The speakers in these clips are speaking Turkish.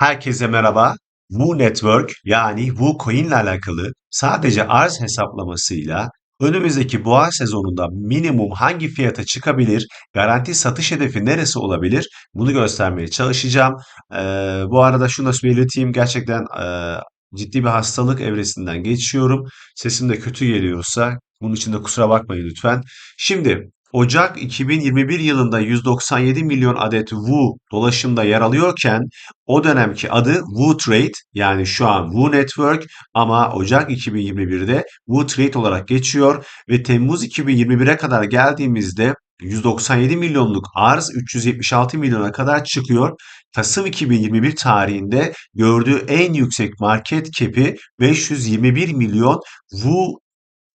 Herkese merhaba. Wu Network yani WooCoin ile alakalı sadece arz hesaplamasıyla önümüzdeki boğa sezonunda minimum hangi fiyata çıkabilir, garanti satış hedefi neresi olabilir bunu göstermeye çalışacağım. Ee, bu arada şunu da belirteyim gerçekten e, ciddi bir hastalık evresinden geçiyorum. Sesim de kötü geliyorsa bunun için de kusura bakmayın lütfen. Şimdi Ocak 2021 yılında 197 milyon adet Wu dolaşımda yer alıyorken o dönemki adı Wu Trade yani şu an Wu Network ama Ocak 2021'de Wu Trade olarak geçiyor ve Temmuz 2021'e kadar geldiğimizde 197 milyonluk arz 376 milyona kadar çıkıyor. Kasım 2021 tarihinde gördüğü en yüksek market cap'i 521 milyon Wu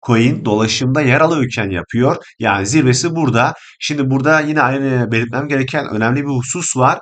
coin dolaşımda yer alıyorken yapıyor. Yani zirvesi burada. Şimdi burada yine aynı belirtmem gereken önemli bir husus var.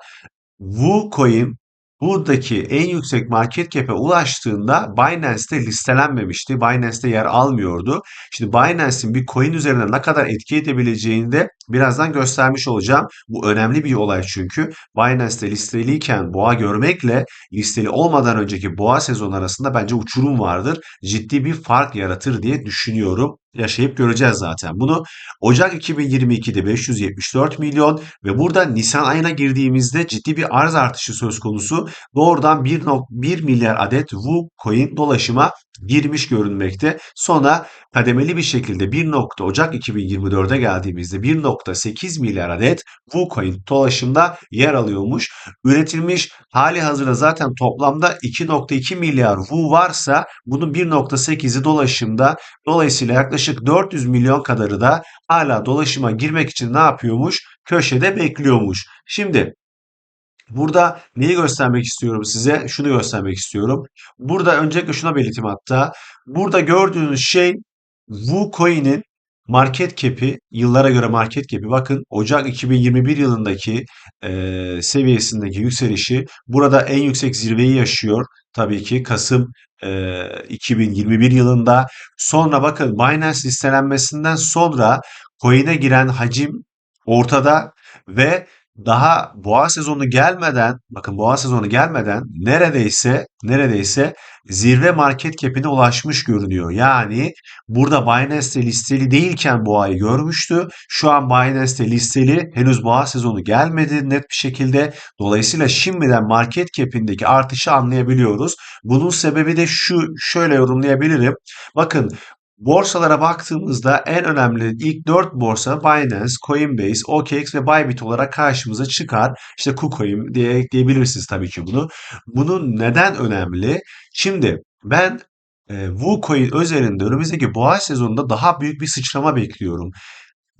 WooCoin buradaki en yüksek market cap'e ulaştığında Binance'te listelenmemişti. Binance'te yer almıyordu. Şimdi Binance'in bir coin üzerine ne kadar etki edebileceğini de birazdan göstermiş olacağım. Bu önemli bir olay çünkü. Binance'te listeliyken boğa görmekle listeli olmadan önceki boğa sezonu arasında bence uçurum vardır. Ciddi bir fark yaratır diye düşünüyorum yaşayıp göreceğiz zaten bunu. Ocak 2022'de 574 milyon ve burada Nisan ayına girdiğimizde ciddi bir arz artışı söz konusu. Doğrudan 1.1 milyar adet Wu coin dolaşıma girmiş görünmekte. Sonra kademeli bir şekilde 1. Ocak 2024'e geldiğimizde 1.8 milyar adet WooCoin dolaşımda yer alıyormuş. Üretilmiş hali hazırda zaten toplamda 2.2 milyar Wu varsa bunun 1.8'i dolaşımda. Dolayısıyla yaklaşık 400 milyon kadarı da hala dolaşıma girmek için ne yapıyormuş? Köşede bekliyormuş. Şimdi Burada neyi göstermek istiyorum size? Şunu göstermek istiyorum. Burada öncelikle şuna belirteyim hatta. Burada gördüğünüz şey WooCoin'in market cap'i, yıllara göre market cap'i bakın Ocak 2021 yılındaki e, seviyesindeki yükselişi burada en yüksek zirveyi yaşıyor. Tabii ki Kasım e, 2021 yılında. Sonra bakın Binance listelenmesinden sonra coin'e giren hacim ortada ve daha boğa sezonu gelmeden bakın boğa sezonu gelmeden neredeyse neredeyse zirve market cap'ine ulaşmış görünüyor. Yani burada Binance'te listeli değilken boğayı görmüştü. Şu an Binance'te listeli henüz boğa sezonu gelmedi net bir şekilde. Dolayısıyla şimdiden market cap'indeki artışı anlayabiliyoruz. Bunun sebebi de şu şöyle yorumlayabilirim. Bakın Borsalara baktığımızda en önemli ilk 4 borsa Binance, Coinbase, OKX ve Bybit olarak karşımıza çıkar. İşte KuCoin diye ekleyebilirsiniz tabii ki bunu. Bunun neden önemli? Şimdi ben e, WooCoin özelinde önümüzdeki boğa sezonunda daha büyük bir sıçrama bekliyorum.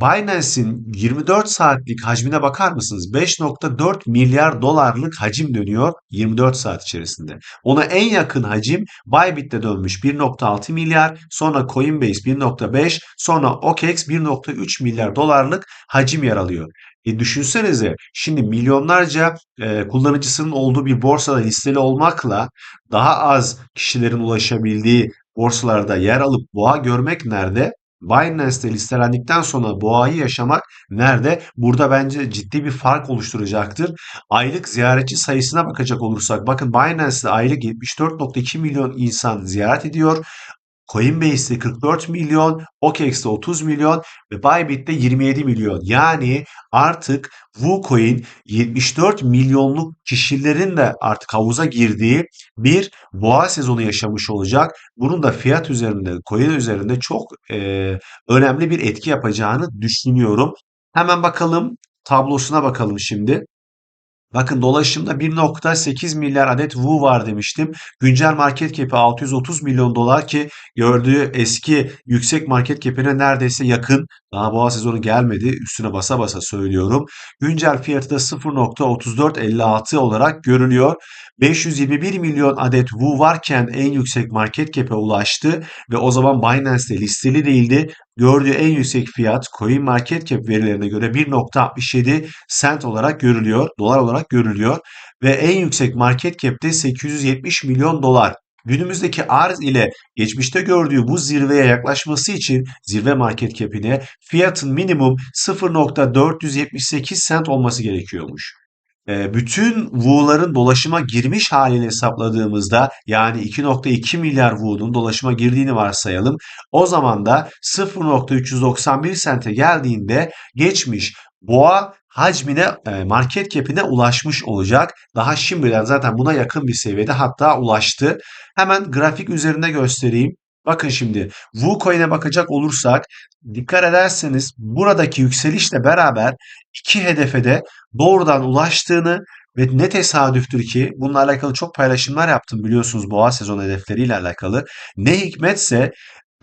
Binance'in 24 saatlik hacmine bakar mısınız? 5.4 milyar dolarlık hacim dönüyor 24 saat içerisinde. Ona en yakın hacim Bybit'te dönmüş 1.6 milyar, sonra Coinbase 1.5, sonra OKEx 1.3 milyar dolarlık hacim yer alıyor. E düşünsenize şimdi milyonlarca e, kullanıcısının olduğu bir borsada listeli olmakla daha az kişilerin ulaşabildiği borsalarda yer alıp boğa görmek nerede? Binance'te listelendikten sonra boğayı yaşamak nerede? Burada bence ciddi bir fark oluşturacaktır. Aylık ziyaretçi sayısına bakacak olursak bakın Binance'de aylık 74.2 milyon insan ziyaret ediyor. Coinbase'de 44 milyon, OKEx'te 30 milyon ve Bybit'te 27 milyon. Yani artık WooCoin 74 milyonluk kişilerin de artık havuza girdiği bir boğa sezonu yaşamış olacak. Bunun da fiyat üzerinde, coin üzerinde çok e, önemli bir etki yapacağını düşünüyorum. Hemen bakalım tablosuna bakalım şimdi. Bakın dolaşımda 1.8 milyar adet Wu var demiştim. Güncel market cap'i 630 milyon dolar ki gördüğü eski yüksek market cap'ine neredeyse yakın. Daha boğa sezonu gelmedi. Üstüne basa basa söylüyorum. Güncel fiyatı da 0.3456 olarak görülüyor. 521 milyon adet Wu varken en yüksek market cap'e ulaştı ve o zaman Binance'de listeli değildi. Gördüğü en yüksek fiyat Coin Market Cap verilerine göre 1.67 sent olarak görülüyor, dolar olarak görülüyor ve en yüksek market cap'te 870 milyon dolar. Günümüzdeki arz ile geçmişte gördüğü bu zirveye yaklaşması için zirve market cap'ine fiyatın minimum 0.478 sent olması gerekiyormuş. E, bütün WU'ların dolaşıma girmiş haliyle hesapladığımızda yani 2.2 milyar WU'nun dolaşıma girdiğini varsayalım. O zaman da 0.391 sente geldiğinde geçmiş boğa hacmine e, market cap'ine ulaşmış olacak. Daha şimdiden zaten buna yakın bir seviyede hatta ulaştı. Hemen grafik üzerinde göstereyim. Bakın şimdi WooCoin'e bakacak olursak dikkat ederseniz buradaki yükselişle beraber iki hedefe de doğrudan ulaştığını ve ne tesadüftür ki bununla alakalı çok paylaşımlar yaptım biliyorsunuz boğa sezon hedefleriyle alakalı. Ne hikmetse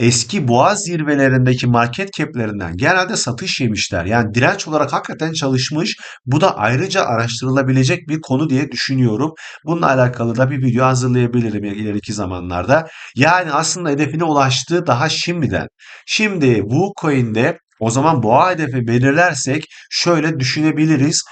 eski boğa zirvelerindeki market cap'lerinden genelde satış yemişler. Yani direnç olarak hakikaten çalışmış. Bu da ayrıca araştırılabilecek bir konu diye düşünüyorum. Bununla alakalı da bir video hazırlayabilirim ileriki zamanlarda. Yani aslında hedefine ulaştığı daha şimdiden. Şimdi WooCoin'de o zaman boğa hedefi belirlersek şöyle düşünebiliriz.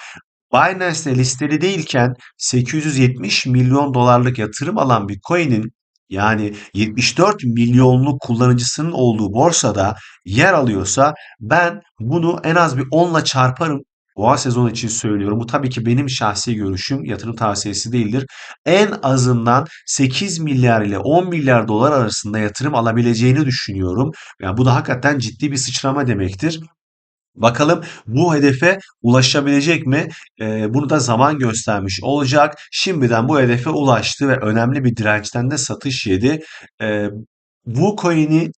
Binance'de listeli değilken 870 milyon dolarlık yatırım alan bir coin'in yani 74 milyonluk kullanıcısının olduğu borsada yer alıyorsa ben bunu en az bir 10'la çarparım. Boğa sezonu için söylüyorum. Bu tabii ki benim şahsi görüşüm. Yatırım tavsiyesi değildir. En azından 8 milyar ile 10 milyar dolar arasında yatırım alabileceğini düşünüyorum. Yani bu da hakikaten ciddi bir sıçrama demektir. Bakalım bu hedefe ulaşabilecek mi? Ee, bunu da zaman göstermiş olacak. Şimdiden bu hedefe ulaştı ve önemli bir dirençten de satış yedi. Ee, bu coin'i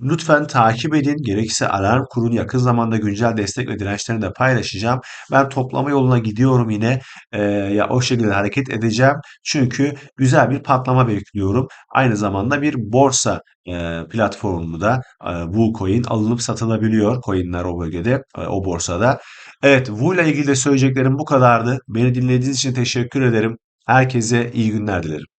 lütfen takip edin. Gerekirse alarm kurun. Yakın zamanda güncel destek ve dirençlerini de paylaşacağım. Ben toplama yoluna gidiyorum yine. Ee, ya o şekilde hareket edeceğim. Çünkü güzel bir patlama bekliyorum. Aynı zamanda bir borsa e, platformunda e, WooCoin alınıp satılabiliyor. Coinler o bölgede, e, o borsada. Evet, Woo ile ilgili de söyleyeceklerim bu kadardı. Beni dinlediğiniz için teşekkür ederim. Herkese iyi günler dilerim.